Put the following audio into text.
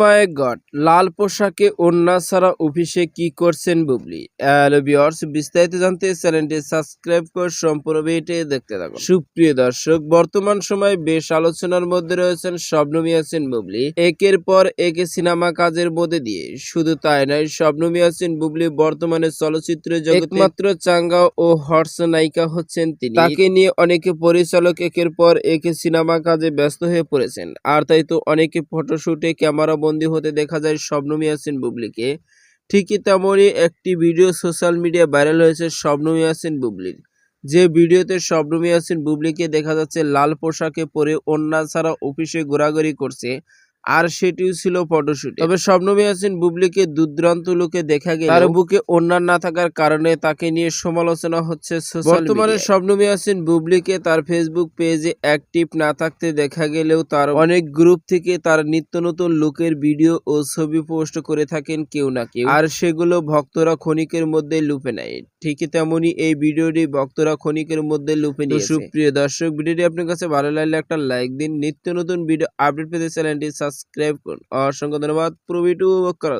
মাই god. লাল পোশাকে ওন্না ছাড়া অফিসে কি করছেন বুবলি? ভিউয়ার্স, বিস্তারিত জানতে চ্যানেলটি সাবস্ক্রাইব করে সম্পূর্ণ ভিডিওটি দেখতে থাকুন। সুপ্রিয় দর্শক, বর্তমান সময় বেশ আলোচনার মধ্যে রয়েছেন শবনম ইয়াসিন বুবলি। একের পর একে সিনেমা কাজের মধ্যে দিয়ে। শুধু তাই নয় শবনম ইয়াসিন বুবলি বর্তমানে চলচ্চিত্র জগতে একমাত্র চাঙ্গা ও হর্ষ নায়িকা হচ্ছেন তিনি। তাকে নিয়ে অনেকে পরিচালক একের পর একে সিনেমা কাজে ব্যস্ত হয়ে পড়েছেন। আর তাই তো অনেকে ফটোশুটে, ক্যামেরা বন্দী হতে দেখা যায় শবনম ইয়াসিন বুবলিকে। ঠিকই তেমনই একটি ভিডিও সোশ্যাল মিডিয়া ভাইরাল হয়েছে শবনম ইয়াসিন বুবলির। যে ভিডিওতে শবনম ইয়াসিন বুবলিকে দেখা যাচ্ছে, লাল পোশাকে পরে অন্যা ছাড়া অফিসে ঘোরাঘুরি করছে। আর সেটিও ছিল ফটোশুট। তবে শবনম ইয়াসিন বুবলিকে দুর্দান্ত লোকে দেখা গেল তার বুকে ওন্নার না থাকার কারণে তাকে নিয়ে সমালোচনা হচ্ছে বর্তমানে শবনম ইয়াসিন বুবলিকে তার ফেসবুক পেজে অ্যাক্টিভ না থাকতে দেখা গেলেও তার অনেক গ্রুপ থেকে তার নিত্য নতুন লুকের ভিডিও ও ছবি পোস্ট করে থাকেন কেউ না কেউ। আর সেগুলো ভক্তরা ক্ষণিকের মধ্যে লুপে নেয়। ঠিকই তেমনই এই ভিডিওটি ভক্তরা ক্ষণিকের মধ্যে লুপে নিয়ে সুপ্রিয় দর্শক ভিডিওটি আপনার কাছে ভালো লাগলে একটা লাইক দিন। নিত্য নতুন ভিডিও আপডেট পেতে চ্যানেলটি সাবস্ক্রাইব করুন। অসংখ্য ধন্যবাদ পুরো ভিডিও উপভোগ করার